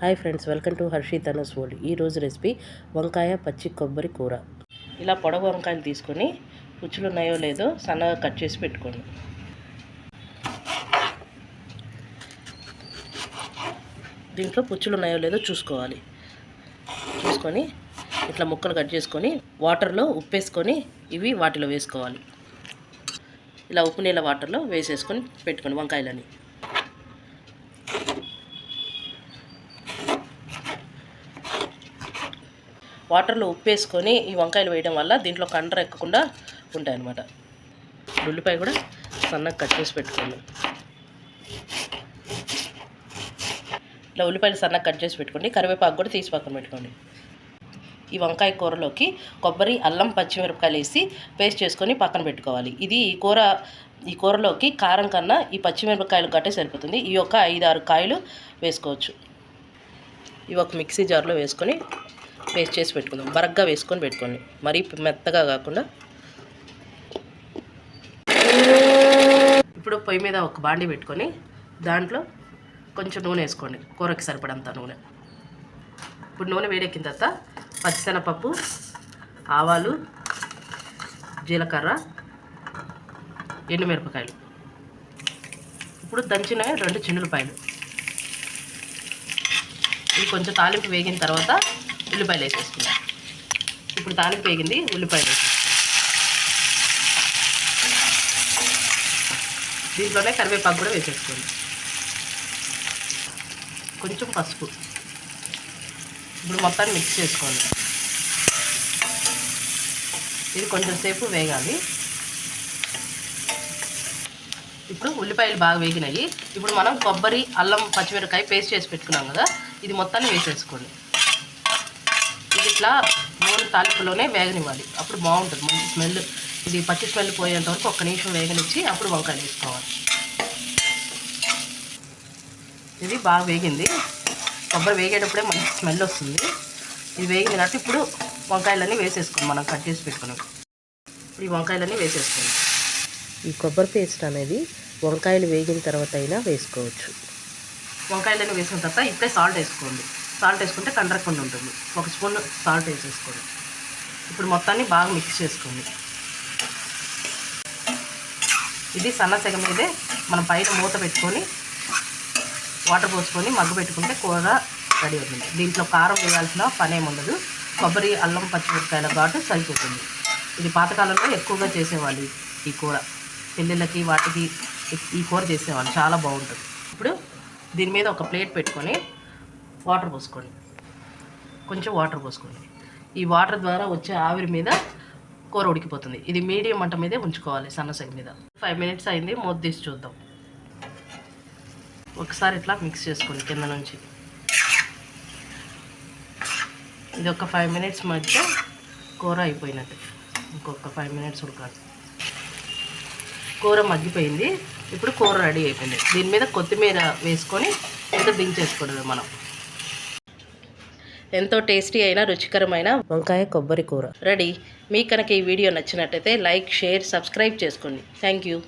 Hi friends welcome to Harshi Dhanus world ఈరోజు recipe వంకాయ పచ్చి కొబ్బరి కూర. ఇలా పొడవు వంకాయలు తీసుకొని పుచ్చులు ఉన్నాయో లేదో సన్నగా కట్ చేసి పెట్టుకోండి. దీంట్లో పుచ్చులు ఉన్నాయో లేదో చూసుకోవాలి. చూసుకొని ఇట్లా ముక్కలు కట్ చేసుకొని వాటర్లో ఉప్పేసుకొని ఇవి వాటిలో వేసుకోవాలి. ఇలా ఉప్పు నీళ్ళ వాటర్లో వేసేసుకొని పెట్టుకోండి వంకాయలని. వాటర్లో ఉప్పు వేసుకొని ఈ వంకాయలు వేయడం వల్ల దీంట్లో కండర ఎక్కకుండా ఉంటాయి అన్నమాట ఉల్లిపాయ కూడా సన్నగా కట్ చేసి పెట్టుకోండి ఇలా ఉల్లిపాయలు సన్నగా కట్ చేసి పెట్టుకోండి. కరివేపాకు కూడా తీసి పక్కన పెట్టుకోండి. ఈ వంకాయ కూరలోకి కొబ్బరి అల్లం పచ్చిమిరపకాయలు వేసి పేస్ట్ చేసుకొని పక్కన పెట్టుకోవాలి. ఇది ఈ కూర ఈ కూరలోకి కారం కన్నా ఈ పచ్చిమిరపకాయలు గట్టే సరిపోతుంది. ఈ యొక్క ఐదు ఆరు కాయలు వేసుకోవచ్చు. ఇవి ఒక మిక్సీ జార్లో వేసుకొని పేస్ట్ చేసి పెట్టుకుందాం. బరగ్గా వేసుకొని పెట్టుకోండి. మరీ మెత్తగా కాకుండా. ఇప్పుడు పొయ్యి మీద ఒక బాండి పెట్టుకొని దాంట్లో కొంచెం నూనె వేసుకోండి. కూరకి సరిపడంత నూనె. ఇప్పుడు నూనె వేడెక్కిన తర్వాత పచ్చిశనగపప్పు ఆవాలు జీలకర్ర ఎండుమిరపకాయలు. ఇప్పుడు దంచిన రెండు చిన్నులపాయలు. ఇవి కొంచెం తాలింపు వేగిన తర్వాత ఉల్లిపాయలు వేసేసుకున్నాం. ఇప్పుడు తాలింపు వేగింది ఉల్లిపాయలు వేసేసుకుందాం దీంట్లోనే కరివేపాకు కూడా వేసేసుకోండి. కొంచెం పసుపు. ఇప్పుడు మొత్తాన్ని మిక్స్ చేసుకోండి. ఇది కొంచెం సేపు వేగాలి. ఇప్పుడు ఉల్లిపాయలు బాగా వేగినాయి. ఇప్పుడు మనం కొబ్బరి అల్లం పచ్చిమిరపకాయ పేస్ట్ చేసి పెట్టుకున్నాం కదా ఇది మొత్తాన్ని వేసేసుకోండి. ఇట్లా నూనె తాలింపులోనే వేగనివ్వాలి. అప్పుడు బాగుంటుంది. మంచి స్మెల్. ఇది పచ్చి స్మెల్ పోయేంత వరకు ఒక్క నిమిషం వేగనిచ్చి అప్పుడు వంకాయలు వేసుకోవాలి. ఇది బాగా వేగింది. కొబ్బరి వేగేటప్పుడే మంచి స్మెల్ వస్తుంది. ఇది వేగినట్టు ఇప్పుడు వంకాయలన్నీ వేసేసుకోండి మనం కట్ చేసి పెట్టుకున్నాం ఇప్పుడు ఈ వంకాయలన్నీ వేసేసుకోండి ఈ కొబ్బరి పేస్ట్ అనేది వంకాయలు వేగిన తర్వాత అయినా వేసుకోవచ్చు. వంకాయలన్నీ వేసిన తర్వాత ఇప్పుడే సాల్ట్ వేసుకోండి. సాల్ట్ వేసుకుంటే కండరకుండా ఉంటుంది. ఒక స్పూన్ సాల్ట్ వేసేసుకోండి. ఇప్పుడు మొత్తాన్ని బాగా మిక్స్ చేసుకోండి. ఇది సన్న సెగ మీదే మనం పైన మూత పెట్టుకొని వాటర్ పోసుకొని మగ్గు పెట్టుకుంటే కూర రెడీ అవుతుంది. దీంట్లో కారం వేయాల్సిన పని ఉండదు. కొబ్బరి అల్లం పచ్చిమిరపకాయల ఘాటు సరిపోతుంది. ఇది పాతకాలంలో ఎక్కువగా చేసేవాళ్ళు ఈ కూర. పెళ్ళిళ్ళకి వాటికి ఈ కూర చేసేవాళ్ళు. చాలా బాగుంటుంది. ఇప్పుడు దీని మీద ఒక ప్లేట్ పెట్టుకొని వాటర్ పోసుకోండి. కొంచెం వాటర్ పోసుకోండి. ఈ వాటర్ ద్వారా వచ్చే ఆవిరి మీద కూర ఉడికిపోతుంది. ఇది మీడియం మంట మీదే ఉంచుకోవాలి సన్నసగ మీద. ఫైవ్ మినిట్స్ అయింది మూత తీసి చూద్దాం. ఒకసారి ఇట్లా మిక్స్ చేసుకోండి కింద నుంచి. ఇది ఒక ఫైవ్ మినిట్స్ మధ్య కూర అయిపోయినట్టు. ఇంకొక ఫైవ్ మినిట్స్ ఉడకాలి. కూర మగ్గిపోయింది. ఇప్పుడు కూర రెడీ అయిపోయింది. దీని మీద కొత్తిమీర వేసుకొని ఇంకా దించేసుకోవడమే మనం. ఎంతో టేస్టీ అయిన రుచికరమైన వంకాయ కొబ్బరి కూర. రెడీ? మీకు కనుక ఈ వీడియో నచ్చినట్టయితే లైక్ షేర్ సబ్స్క్రైబ్ చేసుకోండి. Thank you.